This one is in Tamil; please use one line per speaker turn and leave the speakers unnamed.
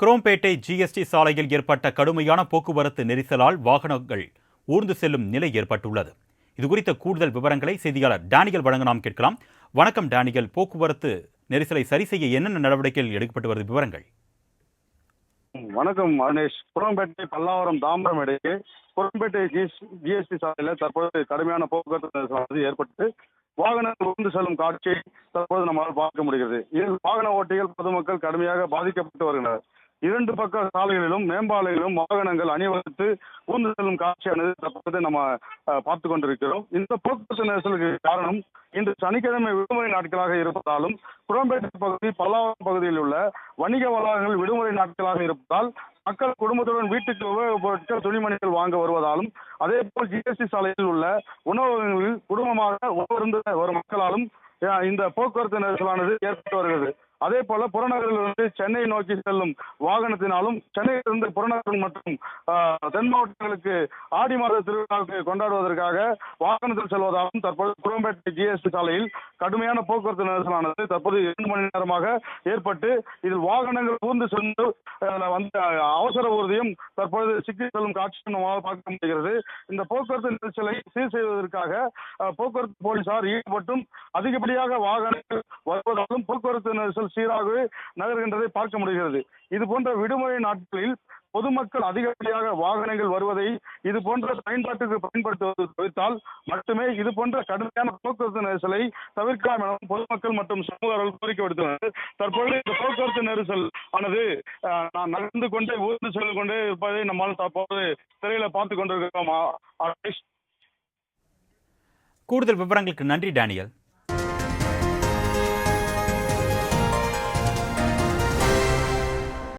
குரோம்பேட்டை ஜிஎஸ்டி சாலையில் ஏற்பட்ட கடுமையான போக்குவரத்து நெரிசலால் வாகனங்கள் ஊர்ந்து செல்லும் நிலை ஏற்பட்டுள்ளது. இது குறித்த கூடுதல் விவரங்களை செய்தியாளர் டேனியல் வழங்க நாம் கேட்கலாம். வணக்கம் டேனியல். போக்குவரத்து நெரிசலை சரி செய்ய என்னென்ன நடவடிக்கைகள் எடுக்கப்பட்டு வருது விவரங்கள்?
வணக்கம் அனேஷ் குரம்பேட்டை பல்லாவரம் தாம்பரம் இடையே குரம்பேட்டை ஜிஎஸ்டி சாலையில் தற்போது கடுமையான போக்குவரத்து நெரிசலானது ஏற்பட்டு வாகனங்கள் உந்து செல்லும் காட்சியை தற்போது நம்மால் பார்க்க முடிகிறது. இதில் வாகன ஓட்டிகள் பொதுமக்கள் கடுமையாக பாதிக்கப்பட்டு வருகின்றனர். இரண்டு பக்க சாலைகளிலும் மேம்பாலைகளிலும் வாகனங்கள் அணிவகுத்து ஊர்ந்து செல்லும் காட்சியானது தற்போது நம்ம அஹ், பார்த்து கொண்டிருக்கிறோம். இந்த போக்குவரத்து நெரிசலுக்கு காரணம் இன்று சனிக்கிழமை விடுமுறை நாட்களாக இருப்பதாலும் குரம்பேட்டை பகுதி பல்லாவரம் பகுதியில் உள்ள வணிக வளாகங்கள் விடுமுறை நாட்களாக இருப்பதால் மக்கள் குடும்பத்துடன் வீட்டுக்கு உபயோக பொருட்கள் துணிமணிகள் வாங்க வருவதாலும் அதே போல் ஜிஎஸ்டி சாலையில் உள்ள உணவகங்களில் குடும்பமாக ஒவ்வொரு வரும் மக்களாலும் இந்த போக்குவரத்து நெரிசலானது ஏற்பட்டு வருகிறது. அதே போல புறநகரிலிருந்து சென்னை நோக்கி செல்லும் வாகனத்தினாலும் சென்னையிலிருந்து புறநகர் மற்றும் தென் மாவட்டங்களுக்கு ஆடி மாத திருவிழாவுக்கு கொண்டாடுவதற்காக வாகனத்தில் செல்வதாலும் தற்போது குரம்பேட்டை ஜிஎஸ்டி சாலையில் கடுமையான போக்குவரத்து நெரிசலானது தற்போது இரண்டு மணி நேரமாக ஏற்பட்டு இதில் வாகனங்கள் ஊர்ந்து சென்று வந்த அவசர ஊர்தியும் தற்போது சிக்கி செல்லும் காட்சி பார்க்க முடிகிறது. இந்த போக்குவரத்து நெரிசலை சீர் செய்வதற்காக போக்குவரத்து போலீசார் ஈடுபட்டும் அதிகப்படியாக வாகனங்கள் போக்குவரத்து நெரிசல் சீராகவே நகர்கின்றதை பார்க்க முடிகிறது. இது போன்ற விடுமுறை நாட்களில் பொதுமக்கள் அதிகப்படியாக வாகனங்கள் வருவதை இது போன்ற பயன்பாட்டுக்கு பயன்படுத்துவது தவிர்த்தால் மட்டுமே இது போன்ற கடுமையான போக்குவரத்து நெரிசலை தவிர்க்கலாம் என பொதுமக்கள் மற்றும் சமூகர்கள் கோரிக்கை விடுத்துள்ளனர். தற்போது இந்த போக்குவரத்து நெரிசல் ஆனது நான் நகர்ந்து கொண்டே ஊர்ந்து சென்று கொண்டே இருப்பதை நம்மால் தற்போது திரையில பார்த்து கொண்டிருக்கிறோம்.
கூடுதல் விவரங்களுக்கு நன்றி டேனியல்.